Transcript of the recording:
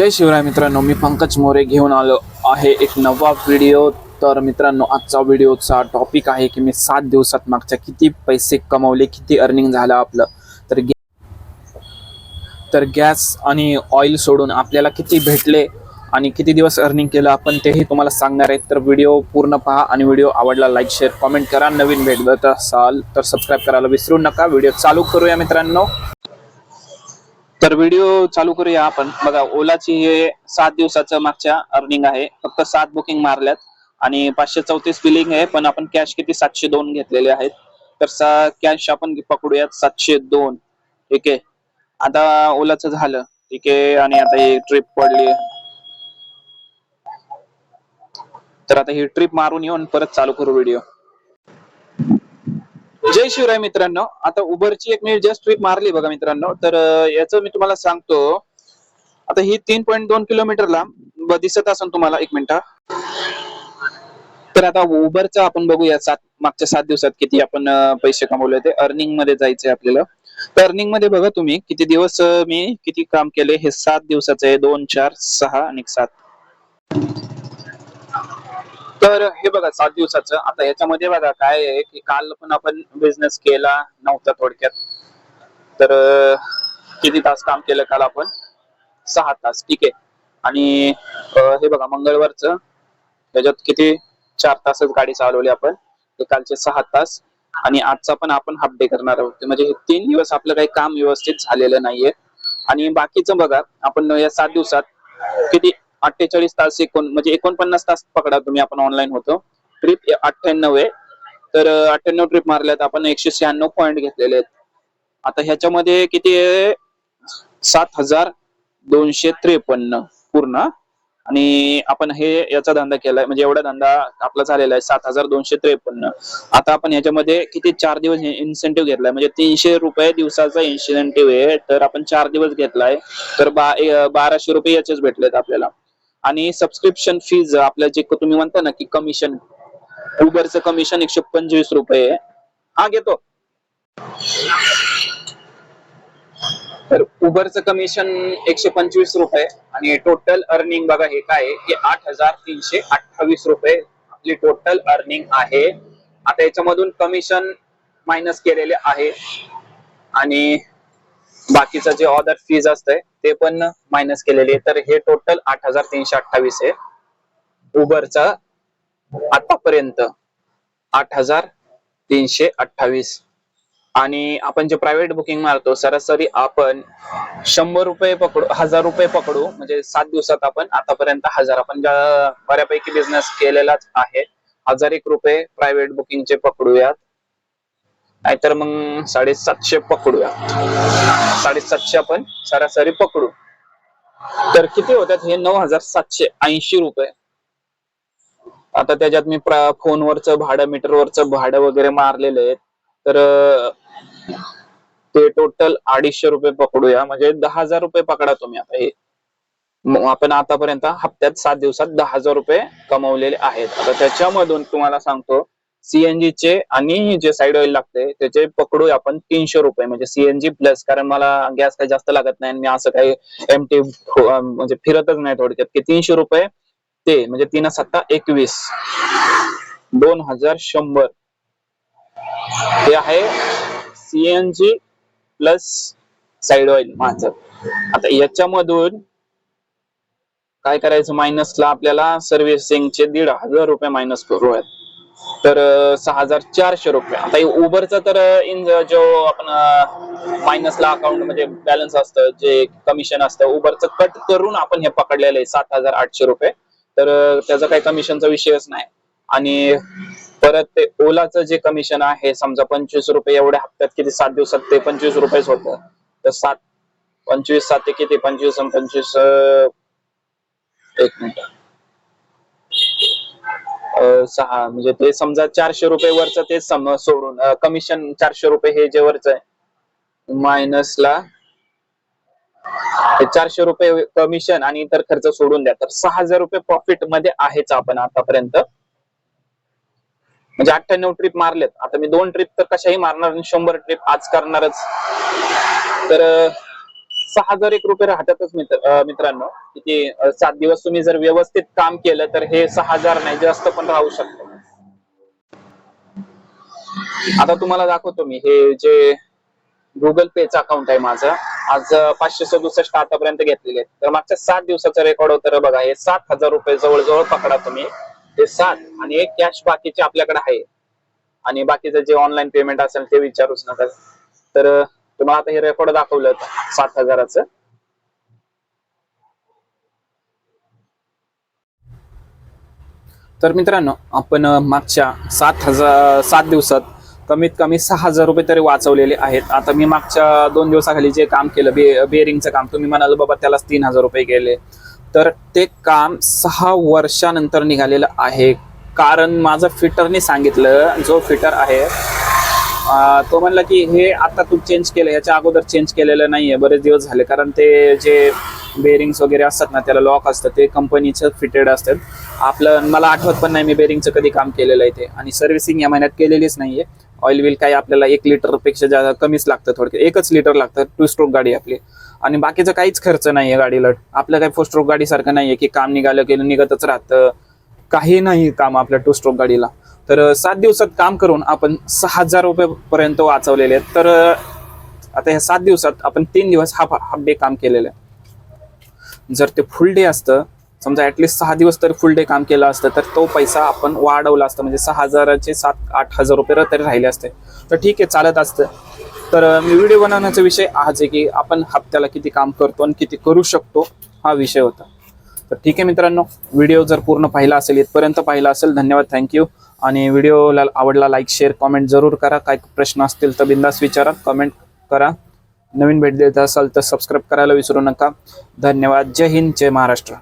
जय शिवराय मित्रांनो मी पंकज मोरे घेऊन आलो आहे एक नवा व्हिडिओ तर मित्रांनो आजचा व्हिडिओचा टॉपिक आहे की मी सात दिवसात मागच्या किती पैसे कमवले किती अर्निंग झालं आपलं. तर तर गॅस आणि ऑइल सोडून आपल्याला किती भेटले आणि किती दिवस अर्निंग केलं आपण तेही तुम्हाला सांगणार आहे. तर व्हिडिओ पूर्ण पहा आणि व्हिडिओ आवडला लाईक शेअर कमेंट करा. नवीन भेटत असाल तर सबस्क्राईब करायला विसरू नका. व्हिडिओ चालू करूया मित्रांनो. तर व्हिडिओ चालू करूया आपण. बघा ओलाची हे सात दिवसाचं मागच्या अर्निंग आहे. फक्त सात बुकिंग मारल्यात आणि पाचशे चौतीस बिलिंग आहे पण आपण कॅश किती? सातशे दोन घेतलेले आहेत. तर सा कॅश आपण पकडूयात सातशे दोन. ठीक आहे? आता ओलाचं झालं. ठीक आहे? आणि आता ही ट्रिप पडली तर आता ही ट्रिप मारून येऊन परत चालू करू व्हिडिओ जय शिवराय मित्रांनो. आता उबरची एक मी जस्ट ट्रिप मारली बघा मित्रांनो. तर याचं मी तुम्हाला सांगतो. आता ही तीन पॉईंट दोन किलोमीटरला दिसत असेल तुम्हाला एक मिनिट. तर आता उबरचा आपण बघूया सात मागच्या सात दिवसात किती आपण पैसे कमवले होते. अर्निंगमध्ये जायचंय आपल्याला. तर अर्निंगमध्ये बघा तुम्ही किती दिवस मी किती काम केले हे सात दिवसाचं आहे. दोन चार सहा आणि सात. तर हे बघा सात दिवसाचं. आता याच्यामध्ये बघा काय आहे की काल पण आपण बिझनेस केला नव्हता थोडक्यात. तर किती तास काम केलं काल आपण? सहा तास ठीक आहे. आणि हे बघा मंगळवारचं त्याच्यात किती? चार तासच गाडी चालवली आपण. ते कालचे सहा तास. आणि आजचा पण आपण हाफ डे करणार आहोत. म्हणजे हे तीन दिवस आपलं काही काम व्यवस्थित झालेलं नाहीये. आणि बाकीचं बघा आपण या सात दिवसात किती अठ्ठेचाळीस तास एकोण म्हणजे एकोणपन्नास तास पकडा तुम्ही आपण ऑनलाईन होतो. ट्रिप अठ्ठ्याण्णव आहे. तर अठ्ठ्याण्णव ट्रिप मारल्यात आपण एकशे शहाण्णव पॉईंट घेतलेले आहेत. आता ह्याच्यामध्ये किती आहे? सात हजार दोनशे त्रेपन्न पूर्ण. आणि आपण हे याचा धंदा केलाय म्हणजे एवढा धंदा आपला झालेला आहे सात हजार दोनशे त्रेपन्न. आता आपण ह्याच्यामध्ये किती चार दिवस इन्सेंटिव्ह घेतलाय म्हणजे तीनशे रुपये दिवसाचा इन्सेंटिव्ह आहे तर आपण चार दिवस घेतलाय तर बा बाराशे रुपये याचेच भेटलेत आपल्याला. आणि सबस्क्रिप्शन फीज आपल्या जे तुम्ही म्हणता ना की कमिशन उबरचं कमिशन एकशे पंचवीस रुपये हा घेतो. तर उबरचं कमिशन एकशे पंचवीस रुपये आणि टोटल अर्निंग बघा हे काय आहे? की आठ हजार तीनशे अठ्ठावीस रुपये आपली टोटल अर्निंग आहे. आता याच्यामधून कमिशन मायनस केलेले आहे. आणि बाकीचं जे ऑदर फीज असतंय ते पण मायनस केलेली आहे. तर हे टोटल आठ हजार तीनशे अठ्ठावीस आहे. उबरचा आतापर्यंत आठ हजार तीनशे अठ्ठावीस. आणि आपण जे प्रायव्हेट बुकिंग मारतो सरासरी आपण शंभर रुपये पकडू हजार रुपये पकडू म्हणजे सात दिवसात आपण आतापर्यंत हजार. आपण बऱ्यापैकी बिझनेस केलेलाच आहे. हजार एक रुपये प्रायव्हेट बुकिंगचे पकडूयात. नाहीतर मग साडेसातशे पकडूया. साडेसातशे आपण सरासरी पकडू. तर किती होतात हे नऊ हजार सातशे ऐंशी रुपये. आता त्याच्यात मी फोनवरच भाडं मीटरवरचं भाडं वगैरे मारलेलं आहे. तर ते टोटल अडीचशे रुपये पकडूया. म्हणजे दहा हजार रुपये पकडा तुम्ही आता हे. मग आपण आतापर्यंत हप्त्यात सात दिवसात दहा हजार रुपये कमवलेले आहेत. आता त्याच्यामधून तुम्हाला सांगतो सीएनजी चे आणि जे साईड ऑइल लागते त्याचे पकडू आपण तीनशे रुपये. म्हणजे सीएनजी प्लस कारण मला गॅस काही जास्त लागत नाही आणि मी असं काही एम टी हो, म्हणजे फिरतच नाही थोडक्यात. की तीनशे रुपये ते म्हणजे तीन सत्ता एकवीस. दोन हजार शंभर. ते आहे सीएनजी प्लस साईड ऑइल माझं. आता याच्यामधून काय करायचं? मायनसला आपल्याला सर्व्हिसिंगचे दीड हजार रुपये मायनस करूयात तर सहा हजार चारशे रुपये. आता उबरचा तर इन जो आपण मायनसला अकाउंट म्हणजे बॅलन्स असतं जे कमिशन असतं उबरचं कट करून आपण हे पकडलेलं आहे सात हजार आठशे रुपये. तर त्याचा काही कमिशनचा विषयच नाही. आणि परत ते ओलाचं जे कमिशन आहे समजा पंचवीस रुपये एवढ्या हप्त्यात किती सात दिवसात ते पंचवीस रुपयेच होतं. तर सात पंचवीस सात ते किती? पंचवीस पंचवीस एक मिनिट. सहा म्हणजे ते समजा चारशे रुपये वरच ते सम सोडून कमिशन चारशे रुपये हे जे वरच आहे मायनसला चारशे रुपये कमिशन आणि इतर खर्च सोडून द्या. तर सहा हजार रुपये प्रॉफिटमध्ये आहेच आपण आतापर्यंत. म्हणजे अठ्ठ्याण्णव ट्रिप मारलेत. आता मी दोन ट्रिप तर कशाही मारणार आणि शंभर ट्रिप आज करणारच. तर सहा हजार एक रुपये राहतातच मित्र मित्रांनो. किती सात दिवस तुम्ही जर व्यवस्थित काम केलं तर हे सहा हजार नाही जास्त पण राहू शकतं. आता तुम्हाला दाखवतो मी हे जे गुगल पेचं अकाउंट आहे माझं आज पाचशे सदुसष्ट आतापर्यंत घेतलेले आहेत. तर मागच्या सात दिवसाचा रेकॉर्ड होतं बघा हे सात हजार रुपये जवळजवळ पकडा तुम्ही. हे सात आणि एक कॅश बाकीचे आपल्याकडे आहे. आणि बाकीचं जे ऑनलाईन पेमेंट असेल ते विचारूच नका. तर तुम्हाला आता हे रेकॉर्ड दाखवलं सात हजाराचं. तर मित्रांनो आपण मागच्या सात हजार सात दिवसात कमीत कमी सहा हजार रुपये तरी वाचवलेले आहेत. आता मी मागच्या दोन दिवसाखाली जे काम केलं बे बेअरिंगचं काम तुम्ही म्हणाल बाबा त्यालाच तीन हजार रुपये गेले. तर ते काम सहा वर्षानंतर निघालेलं आहे. कारण माझं फिटरने सांगितलं जो फिटर आहे तो म्हणला की हे आता तू चेंज केलं याच्या अगोदर चेंज केलेलं नाहीये बरेच दिवस झाले. कारण ते जे बेरिंग्स वगैरे असतात ना त्याला लॉक असतं ते कंपनीचं फिटेड असतात. आपलं मला आठवत पण नाही मी बेरिंगचं कधी काम केलेलं आहे ते. आणि सर्व्हिसिंग या महिन्यात केलेलीच नाहीये. ऑइल बिल काही आपल्याला एक लिटरपेक्षा जास्त कमीच लागतं थोडक्यात. एकच लिटर लागतं टू स्ट्रोक गाडी आपली. आणि बाकीचा काहीच खर्च नाहीये गाडीला. आपलं काही फोर स्ट्रोक गाडीसारखं नाहीये की काम निघालं की निघतच राहतं. काही नाही काम आपल्या टू स्ट्रोक गाडीला. तर सात दिवसात काम करून आपण सहा हजार रुपये पर्यंत वाचवलेले आहेत. तर आता ह्या सात दिवसात आपण तीन दिवस हाफ हाफ डे काम केलेलं आहे. जर ते फुल डे असतं समजा ॲटलिस्ट सहा दिवस तरी फुल डे काम केलं असतं तर तो पैसा आपण वाढवला असता. म्हणजे सहा हजाराचे सात आठ हजार रुपये तरी राहिले असते. तर ठीक आहे चालत असतं. तर मी व्हिडिओ बनवण्याचा विषय हाच आहे की आपण हप्त्याला किती काम करतो आणि किती करू शकतो हा विषय होता. तर ठीक आहे मित्रांनो व्हिडिओ जर पूर्ण पाहिला असेल इथपर्यंत पाहिला असेल धन्यवाद थँक्यू आणि व्हिडिओला आवडला लाईक शेअर कॉमेंट जरूर करा. काय प्रश्न असतील तर बिंदास विचारा कमेंट करा. नवीन भेट देत असाल तर सबस्क्राईब करायला विसरू नका. धन्यवाद. जय हिंद जय महाराष्ट्र.